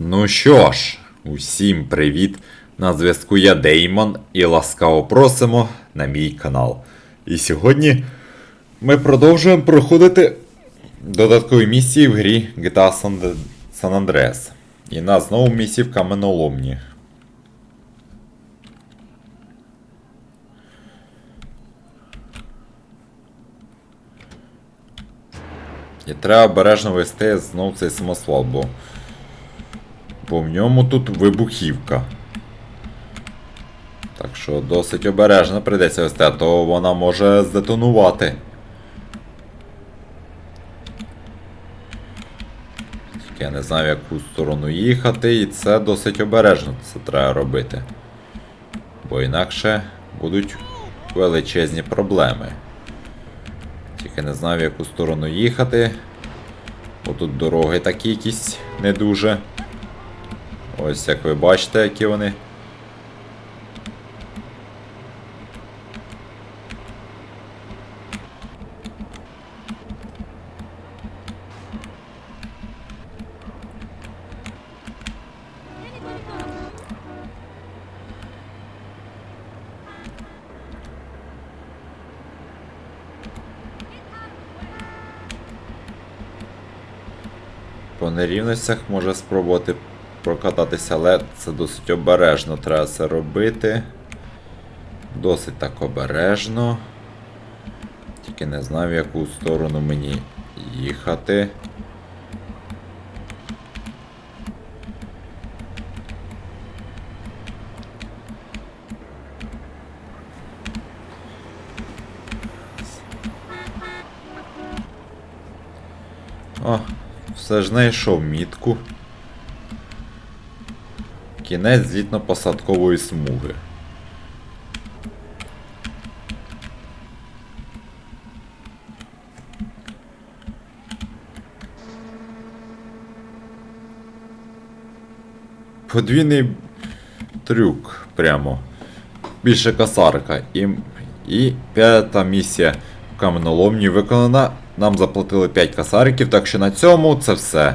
Ну що ж, усім привіт! На зв'язку я Деймон і ласкаво просимо на мій канал. І сьогодні ми продовжуємо проходити додаткові місії в грі GTA San, Andreas. І нас знову місії в каменоломні. І треба обережно вести знов цей самосвал, бо бо в ньому тут вибухівка. Так що досить обережно прийдеться вести, а то вона може здетонувати. Тільки я не знаю, в яку сторону їхати, і це досить обережно це треба робити. Бо інакше будуть величезні проблеми. Тільки не знаю, в яку сторону їхати. Бо тут дороги такі якісь не дуже. Ось як ви бачите, які вони. По нерівностях може спробувати прокататися, але це досить обережно треба це робити. Досить так обережно. Тільки не знаю, в яку сторону мені їхати. О, все ж знайшов мітку. Кінець злітно-посадкової смуги. Подвійний трюк прямо. Більше косарка. І, і п'ята місія в каменоломні виконана. Нам заплатили 5 косариків, так що на цьому це все.